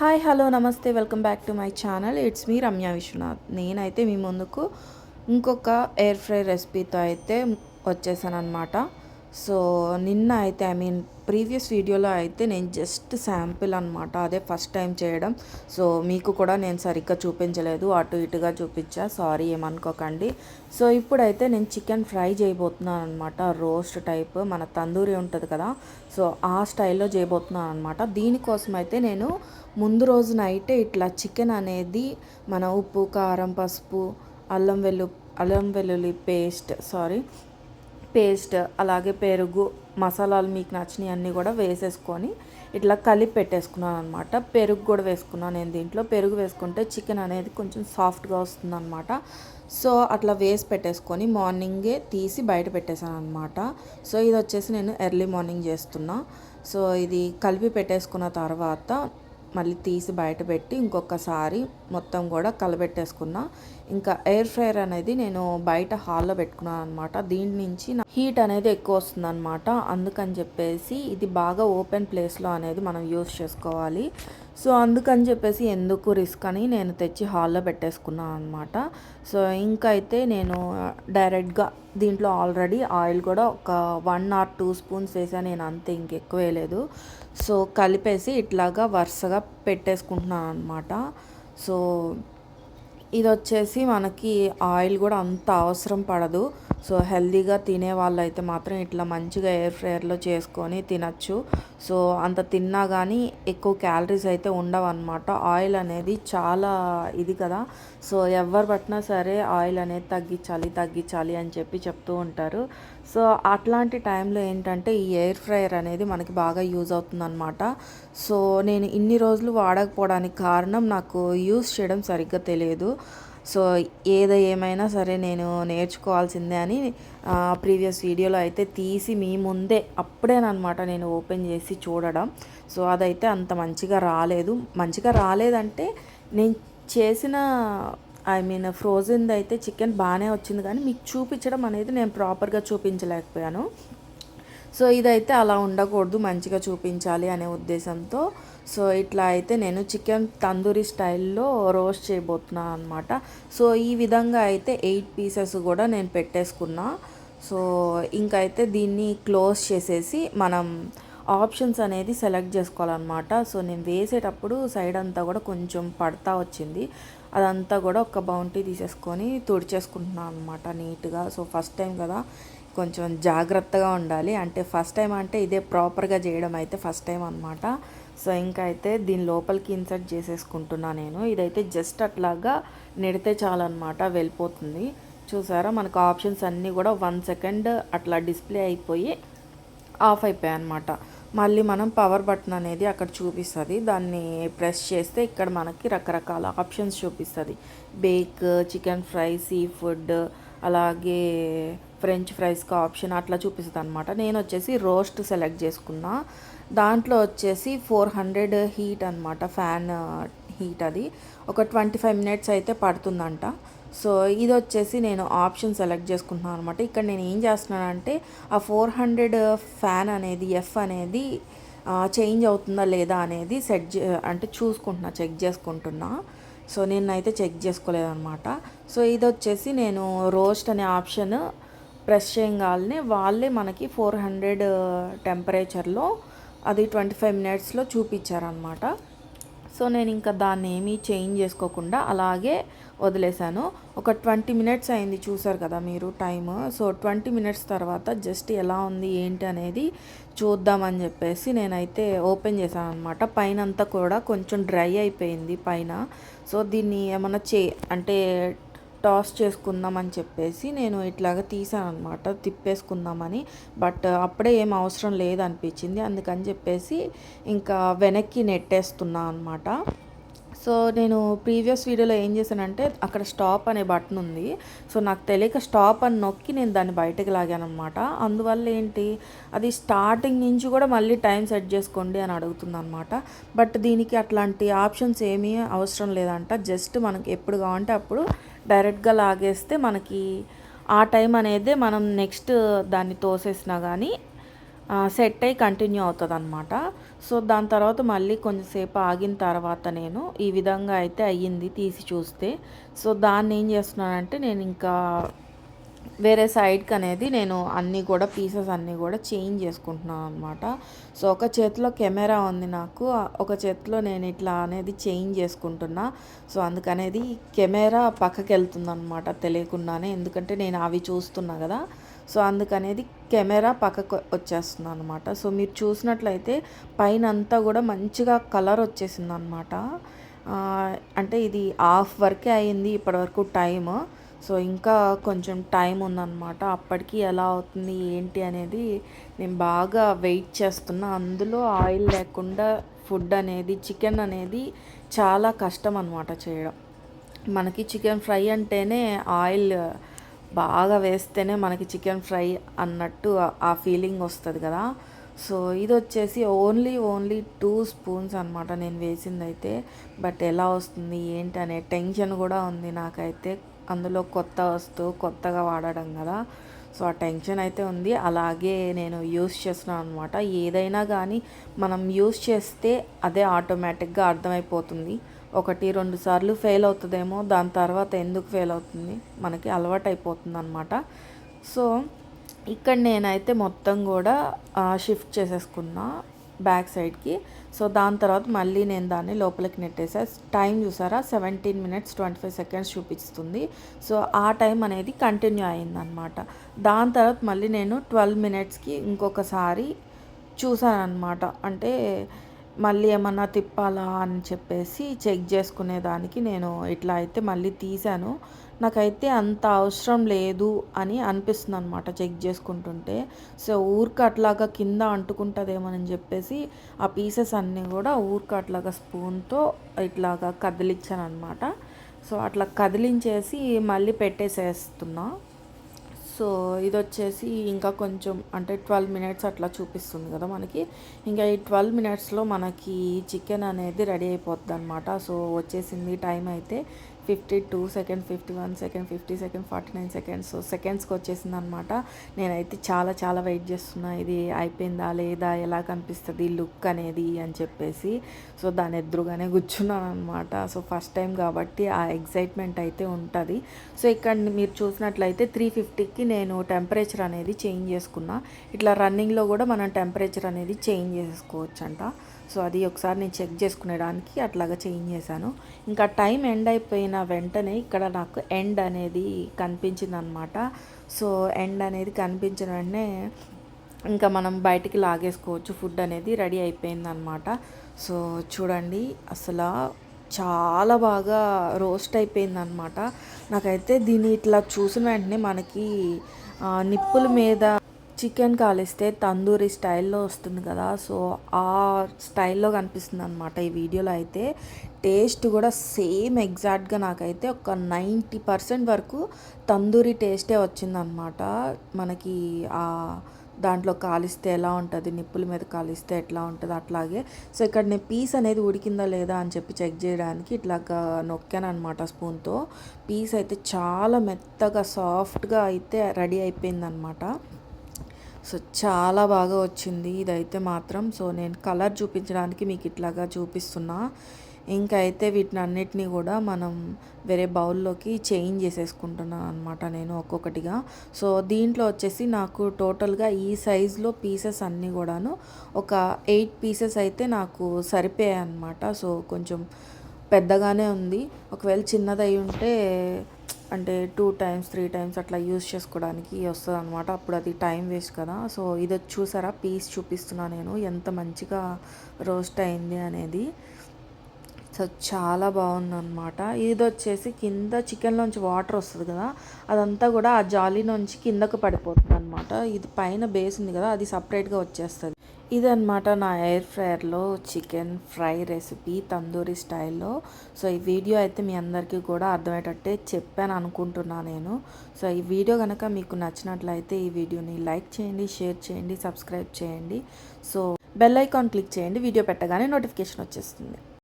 Hi hello నమస్తే welcome back to my channel. It's me Ramya Vishwanath. నేనైతే మీ ముందుకు ఇంకొక ఎయిర్ ఫ్రై రెసిపీతో అయితే వచ్చేసాను అనమాట సో నిన్న అయితే ఐ మీన్ ప్రీవియస్ వీడియోలో అయితే నేను జస్ట్ శాంపిల్ అనమాట అదే ఫస్ట్ టైం చేయడం. సో మీకు కూడా నేను సరిగ్గా చూపించలేదు. అటు ఇటుగా చూపించా. సారీ ఏమనుకోకండి. సో ఇప్పుడైతే నేను చికెన్ ఫ్రై చేయబోతున్నాను అనమాట రోస్ట్ టైప్ మన తందూరి ఉంటుంది కదా. సో ఆ స్టైల్లో చేయబోతున్నాను అనమాట దీనికోసం అయితే నేను ముందు రోజు నైటే ఇట్లా చికెన్ అనేది మన ఉప్పు కారం పసుపు అల్లం వెల్లు అల్లం వెల్లుల్లి పేస్ట్ సారీ పేస్ట్ అలాగే పెరుగు మసాలాలు మీకు నచ్చినవి అన్నీ కూడా వేసేసుకొని ఇట్లా కలిపి పెట్టేసుకున్నాను అనమాట పెరుగు కూడా వేసుకున్నాను నేను దీంట్లో. పెరుగు వేసుకుంటే చికెన్ అనేది కొంచెం సాఫ్ట్గా వస్తుంది అనమాట సో అట్లా వేసి పెట్టేసుకొని మార్నింగే తీసి బయట పెట్టేశాను అనమాట సో ఇది వచ్చేసి నేను ఎర్లీ మార్నింగ్ చేస్తున్నా. సో ఇది కలిపి పెట్టేసుకున్న తర్వాత మళ్ళీ తీసి బయట పెట్టి ఇంకొకసారి మొత్తం కూడా కలబెట్టేసుకున్నా. ఇంకా ఎయిర్ ఫ్రైయర్ అనేది నేను బయట హాల్లో పెట్టుకున్నాను అనమాట దీని నుంచి హీట్ అనేది ఎక్కువ వస్తుంది అనమాట అందుకని చెప్పేసి ఇది బాగా ఓపెన్ ప్లేస్లో అనేది మనం యూస్ చేసుకోవాలి. సో అందుకని చెప్పేసి ఎందుకు రిస్క్ అని నేను తెచ్చి హాల్లో పెట్టేసుకున్నాను అనమాట సో ఇంకైతే అయితే నేను డైరెక్ట్గా దీంట్లో ఆల్రెడీ ఆయిల్ కూడా ఒక వన్ ఆర్ టూ స్పూన్స్ వేసాను నేను అంతే ఇంకెక్కువ వేయలేదు. సో కలిపేసి ఇట్లాగా వరుసగా పెట్టేసుకుంటున్నాను అనమాట సో ఇది వచ్చేసి మనకి ఆయిల్ కూడా అంత అవసరం పడదు. సో హెల్దీగా తినే వాళ్ళు అయితే మాత్రం ఇట్లా మంచిగా ఎయిర్ ఫ్రైయర్లో చేసుకొని తినచ్చు. సో అంత తిన్నా కానీ ఎక్కువ క్యాలరీస్ అయితే ఉండవు అనమాట ఆయిల్ అనేది చాలా ఇది కదా. సో ఎవరు పట్టినా సరే ఆయిల్ అనేది తగ్గించాలి తగ్గించాలి అని చెప్పి చెప్తూ ఉంటారు. సో అట్లాంటి టైంలో ఏంటంటే ఈ ఎయిర్ ఫ్రైయర్ అనేది మనకి బాగా యూజ్ అవుతుందన్నమాట. సో నేను ఇన్ని రోజులు వాడకపోవడానికి కారణం నాకు యూజ్ చేయడం సరిగ్గా తెలియదు. సో ఏదో ఏమైనా సరే నేను నేర్చుకోవాల్సిందే అని ప్రీవియస్ వీడియోలో అయితే తీసి మీ ముందే అప్పుడేనమాట నేను ఓపెన్ చేసి చూడడం. సో అదైతే అంత మంచిగా రాలేదు. మంచిగా రాలేదంటే నేను చేసిన ఐ మీన్ ఫ్రోజన్ది అయితే చికెన్ బాగానే వచ్చింది కానీ మీకు చూపించడం అనేది నేను ప్రాపర్గా చూపించలేకపోయాను. సో ఇదైతే అలా ఉండకూడదు మంచిగా చూపించాలి అనే ఉద్దేశంతో. సో ఇట్లా అయితే నేను చికెన్ తందూరి స్టైల్లో రోస్ట్ చేయబోతున్నాను అనమాట సో ఈ విధంగా అయితే ఎయిట్ పీసెస్ కూడా నేను పెట్టేసుకున్నా. సో ఇంకైతే దీన్ని క్లోజ్ చేసేసి మనం ఆప్షన్స్ అనేది సెలెక్ట్ చేసుకోవాలన్నమాట. సో నేను వేసేటప్పుడు సైడ్ అంతా కూడా కొంచెం పడతా వచ్చింది. అదంతా కూడా ఒక బౌంటీ తీసేసుకొని తుడిచేసుకుంటున్నాను అనమాట నీట్గా. సో ఫస్ట్ టైం కదా కొంచెం జాగ్రత్తగా ఉండాలి. అంటే ఫస్ట్ టైం అంటే ఇదే ప్రాపర్గా చేయడం అయితే ఫస్ట్ టైం అనమాట సో ఇంకా అయితే దీని లోపలికి ఇన్సర్ట్ చేసేసుకుంటున్నా నేను. ఇదైతే జస్ట్ అట్లాగా నెడితే చాలన్నమాట వెళ్ళిపోతుంది. చూసారా? మనకు ఆప్షన్స్ అన్నీ కూడా వన్ సెకండ్ అట్లా డిస్ప్లే అయిపోయి ఆఫ్ అయిపోయాయి అనమాట మళ్ళీ మనం పవర్ బటన్ అనేది అక్కడ చూపిస్తుంది. దాన్ని ప్రెస్ చేస్తే ఇక్కడ మనకి రకరకాల ఆప్షన్స్ చూపిస్తుంది. Bake chicken fry seafood అలాగే ఫ్రెంచ్ ఫ్రైస్కి ఆప్షన్ అట్లా చూపిస్తుంది అనమాట నేను వచ్చేసి రోస్ట్ సెలెక్ట్ చేసుకున్నా. దాంట్లో వచ్చేసి ఫోర్ హండ్రెడ్ హీట్ అనమాట ఫ్యాన్ హీట్ అది. ఒక ట్వంటీ ఫైవ్ మినిట్స్ అయితే పడుతుందంట. సో ఇది వచ్చేసి నేను ఆప్షన్ సెలెక్ట్ చేసుకుంటున్నాను అనమాట ఇక్కడ నేను ఏం చేస్తున్నానంటే ఆ ఫోర్ హండ్రెడ్ ఫ్యాన్ అనేది ఎఫ్ అనేది చేంజ్ అవుతుందా లేదా అనేది సెట్ అంటే చూసుకుంటున్నా చెక్ చేసుకుంటున్నా. సో నేనైతే చెక్ చేసుకోలేదన్నమాట. సో ఇది వచ్చేసి నేను రోస్ట్ అనే ఆప్షన్ ప్రెస్ చేయగానే వాళ్ళే మనకి ఫోర్ హండ్రెడ్ టెంపరేచర్లో అది ట్వంటీ ఫైవ్ మినిట్స్లో చూపించారనమాట సో నేను ఇంకా దాన్ని ఏమీ చేంజ్ చేసుకోకుండా అలాగే వదిలేశాను. ఒక ట్వంటీ మినిట్స్ అయింది చూసారు కదా మీరు టైమ్. సో ట్వంటీ మినిట్స్ తర్వాత జస్ట్ ఎలా ఉంది ఏంటి అనేది చూద్దామని చెప్పేసి నేనైతే ఓపెన్ చేశాను అనమాట పైన అంతా కూడా కొంచెం డ్రై అయిపోయింది పైన. సో దీన్ని ఏమన్నా చే అంటే టాస్ చేసుకుందామని చెప్పేసి నేను ఇట్లాగా తీసాను అనమాట తిప్పేసుకుందామని. బట్ అప్పుడే ఏం అవసరం లేదనిపించింది. అందుకని చెప్పేసి ఇంకా వెనక్కి నెట్టేస్తున్నా అనమాట సో నేను ప్రీవియస్ వీడియోలో ఏం చేశానంటే అక్కడ స్టాప్ అనే బటన్ ఉంది. సో నాకు తెలియక స్టాప్ అని నొక్కి నేను దాన్ని బయటకు లాగాను అనమాట అందువల్ల ఏంటి? అది స్టార్టింగ్ నుంచి కూడా మళ్ళీ టైం సెట్ చేసుకోండి అని అడుగుతుంది అనమాట బట్ దీనికి అట్లాంటి ఆప్షన్స్ ఏమీ అవసరం లేదంట. జస్ట్ మనకి ఎప్పుడు కావాలంటే అప్పుడు డైరెక్ట్గా లాగేస్తే మనకి ఆ టైం అనేది మనం నెక్స్ట్ దాన్ని తోసేసినా కానీ సెట్ అయ్యి కంటిన్యూ అవుతుంది అనమాట సో దాని తర్వాత మళ్ళీ కొంచెంసేపు ఆగిన తర్వాత నేను ఈ విధంగా అయితే అయ్యింది తీసి చూస్తే. సో దాన్ని ఏం చేస్తున్నానంటే నేను ఇంకా వేరే సైడ్కి అనేది నేను అన్నీ కూడా పీసెస్ అన్నీ కూడా చేంజ్ చేసుకుంటున్నాను అనమాట సో ఒక చేతిలో కెమెరా ఉంది నాకు. ఒక చేతిలో నేను ఇట్లా అనేది చేంజ్ చేసుకుంటున్నా. సో అందుకనేది కెమెరా పక్కకి వెళ్తుందనమాట తెలియకుండానే. ఎందుకంటే నేను అవి చూస్తున్నా కదా. సో అందుకనేది కెమెరా పక్కకు వచ్చేస్తుంది అనమాట సో మీరు చూసినట్లయితే పైన అంతా కూడా మంచిగా కలర్ వచ్చేసింది అనమాట అంటే ఇది హాఫ్ వరకే అయింది ఇప్పటివరకు టైము సో ఇంకా కొంచెం టైం ఉందన్నమాట. అప్పటికి ఎలా అవుతుంది ఏంటి అనేది నేను బాగా వెయిట్ చేస్తున్నా. అందులో ఆయిల్ లేకుండా ఫుడ్ అనేది చికెన్ అనేది చాలా కష్టం అనమాట చేయడం. మనకి చికెన్ ఫ్రై అంటేనే ఆయిల్ బాగా వేస్తేనే మనకి చికెన్ ఫ్రై అన్నట్టు ఆ ఫీలింగ్ వస్తుంది కదా. సో ఇది వచ్చేసి ఓన్లీ ఓన్లీ టూ స్పూన్స్ అనమాట నేను వేసింది అయితే బట్ ఎలా వస్తుంది ఏంటి అనే టెన్షన్ కూడా ఉంది నాకైతే. అందులో కొత్త వస్తువు కొత్తగా వాడడం కదా. సో ఆ టెన్షన్ అయితే ఉంది. అలాగే నేను యూస్ చేస్తున్నాను అనమాట ఏదైనా కానీ మనం యూస్ చేస్తే అదే ఆటోమేటిక్గా అర్థమైపోతుంది. ఒకటి రెండు సార్లు ఫెయిల్ అవుతుందేమో దాని తర్వాత ఎందుకు ఫెయిల్ అవుతుంది? మనకి అలవాటు అయిపోతుంది అనమాట సో ఇక్కడ నేనైతే మొత్తం కూడా షిఫ్ట్ చేసేసుకున్నా. బ్యాక్ సైడ్కి. సో దాని తర్వాత మళ్ళీ నేను దాన్ని లోపలికి నెట్టేసా. టైం చూసారా? Seventeen minutes twenty five seconds చూపిస్తుంది. సో ఆ టైం అనేది కంటిన్యూ అయిందనమాట. దాని తర్వాత మళ్ళీ నేను ట్వెల్వ్ మినిట్స్కి ఇంకొకసారి చూసాను అనమాట అంటే మళ్ళీ ఏమన్నా తిప్పాలా అని చెప్పేసి చెక్ చేసుకునేదానికి నేను ఇట్లా అయితే మళ్ళీ తీశాను. నాకైతే అంత అవసరం లేదు అని అనిపిస్తుంది అనమాట చెక్ చేసుకుంటుంటే. సో ఊరికి అట్లాగా కింద అని చెప్పేసి ఆ పీసెస్ అన్నీ కూడా ఊరికి అట్లాగా స్పూన్తో ఇట్లాగా కదిలించాను అనమాట సో అట్లా కదిలించేసి మళ్ళీ పెట్టేసేస్తున్నా. సో ఇది వచ్చేసి ఇంకా కొంచెం అంటే ట్వెల్వ్ మినిట్స్ అట్లా చూపిస్తుంది కదా మనకి. ఇంకా ఈ ట్వెల్వ్ మినిట్స్లో మనకి చికెన్ అనేది రెడీ అయిపోద్ది అనమాట సో వచ్చేసింది టైం అయితే fifty two second fifty one second fifty second forty nine seconds. So సెకండ్స్కి వచ్చేసింది అనమాట నేనైతే చాలా చాలా వెయిట్ చేస్తున్నా. ఇది అయిపోయిందా లేదా ఎలా కనిపిస్తుంది లుక్ అనేది అని చెప్పేసి. సో దాని ఎదురుగానే కూర్చున్నాను అనమాట సో ఫస్ట్ టైం కాబట్టి ఆ ఎగ్జైట్మెంట్ అయితే ఉంటుంది. సో ఇక్కడ మీరు చూసినట్లయితే త్రీ ఫిఫ్టీకి నేను టెంపరేచర్ అనేది చేంజ్ చేసుకున్నా. ఇట్లా రన్నింగ్లో కూడా మనం టెంపరేచర్ అనేది చేంజ్ చేసుకోవచ్చు అంట సో అది ఒకసారి నేను చెక్ చేసుకునేడానికి అట్లాగా చేంజ్ చేశాను. ఇంకా టైం ఎండ్ అయిపోయిన వెంటనే ఇక్కడ నాకు ఎండ్ అనేది కనిపించింది అనమాట సో ఎండ్ అనేది కనిపించిన వెంటనే ఇంకా మనం బయటికి లాగేసుకోవచ్చు. ఫుడ్ అనేది రెడీ అయిపోయిందనమాట. సో చూడండి అసలు చాలా బాగా రోస్ట్ అయిపోయిందనమాట. నాకైతే దీన్ని ఇట్లా చూసిన వెంటనే మనకి నిప్పుల మీద చికెన్ కాలిస్తే తందూరి స్టైల్లో వస్తుంది కదా సో ఆ స్టైల్లో కనిపిస్తుంది అనమాట ఈ వీడియోలో అయితే. టేస్ట్ కూడా సేమ్ ఎగ్జాక్ట్గా నాకైతే ఒక నైంటీ పర్సెంట్ వరకు తందూరి టేస్టే వచ్చిందనమాట మనకి ఆ దాంట్లో కాలిస్తే ఎలా ఉంటుంది నిప్పుల మీద కాలిస్తే ఎట్లా ఉంటుంది అట్లాగే. సో ఇక్కడ నేను పీస్ అనేది ఉడికిందా లేదా అని చెప్పి చెక్ చేయడానికి ఇట్లాగా నొక్కాను అనమాట స్పూన్తో. పీస్ అయితే చాలా మెత్తగా సాఫ్ట్గా అయితే రెడీ అయిపోయిందనమాట సో చాలా బాగా వచ్చింది ఇదైతే మాత్రం. సో నేను కలర్ చూపించడానికి మీకు ఇట్లాగా చూపిస్తున్నా. ఇంకా అయితే వీటిని అన్నిటినీ కూడా మనం వేరే బౌల్లోకి చేంజ్ చేసేసుకుంటున్నాను అనమాట నేను ఒక్కొక్కటిగా. సో దీంట్లో వచ్చేసి నాకు టోటల్గా ఈ సైజులో పీసెస్ అన్నీ కూడాను ఒక ఎయిట్ పీసెస్ అయితే నాకు సరిపోయాయి అనమాట సో కొంచెం పెద్దగానే ఉంది. ఒకవేళ చిన్నది అయి ఉంటే అంటే టూ టైమ్స్ త్రీ టైమ్స్ అట్లా యూస్ చేసుకోవడానికి వస్తుంది అనమాట అప్పుడు అది టైం వేస్ట్ కదా. సో ఇది చూసారా? పీస్ చూపిస్తున్నా నేను. ఎంత మంచిగా రోస్ట్ అయింది అనేది. సో చాలా బాగుందన్నమాట. ఇది వచ్చేసి కింద చికెన్లోంచి వాటర్ వస్తుంది కదా. అదంతా కూడా ఆ జాలీ నుంచి కిందకు పడిపోతుంది అనమాట ఇది పైన బేస్ ఉంది కదా. అది సపరేట్గా వచ్చేస్తుంది. ఇదనమాట నా ఎయిర్ ఫ్రైయర్లో చికెన్ ఫ్రై రెసిపీ తందూరి స్టైల్లో సో ఈ వీడియో అయితే మీ అందరికీ కూడా అర్థమయ్యేటట్టే చెప్పాను అనుకుంటున్నా నేను. సో ఈ వీడియో కనుక మీకు నచ్చినట్లయితే ఈ వీడియోని లైక్ చేయండి షేర్ చేయండి సబ్స్క్రైబ్ చేయండి. సో బెల్ ఐకాన్ క్లిక్ చేయండి వీడియో పెట్టగానే నోటిఫికేషన్ వచ్చేస్తుంది.